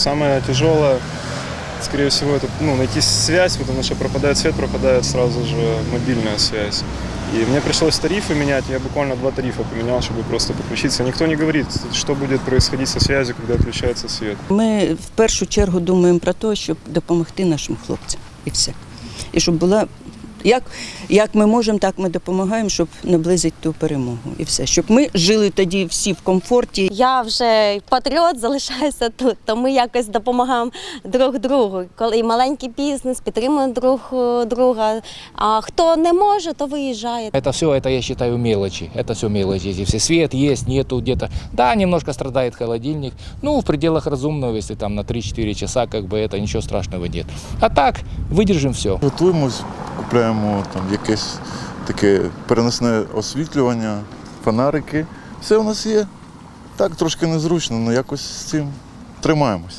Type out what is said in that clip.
самое тяжелое, скорее всего, это ну, найти связь, потому что пропадает свет, пропадает сразу же мобильная связь. И мне пришлось тарифы менять, я буквально два тарифа поменял, чтобы просто подключиться. Никто не говорит, что будет происходить со связью, когда отключается свет. Ми в першу чергу думаємо про те, щоб допомогти нашим хлопцям і все. І щоб була. Як, як ми можемо, так ми допомагаємо, щоб наблизити ту перемогу. І все. Щоб ми жили тоді всі в комфорті. Я вже патріот залишаюся тут, то ми якось допомагаємо друг другу. Коли і маленький бізнес підтримує друг е, друга. А хто не може, то виїжджає. Это все, это я считаю мелочи. Это все мелочи. Эти все свет есть, нету где-то. Да, немножко страдает холодильник. Ну, в пределах разумного, если там на 3-4 часа, как бы это ничего страшного нет. А так, выдержим все. Готуємось, купляємо там якесь таке переносне освітлювання, фонарики. Все у нас є. Так, трошки незручно, але якось з цим тримаємось.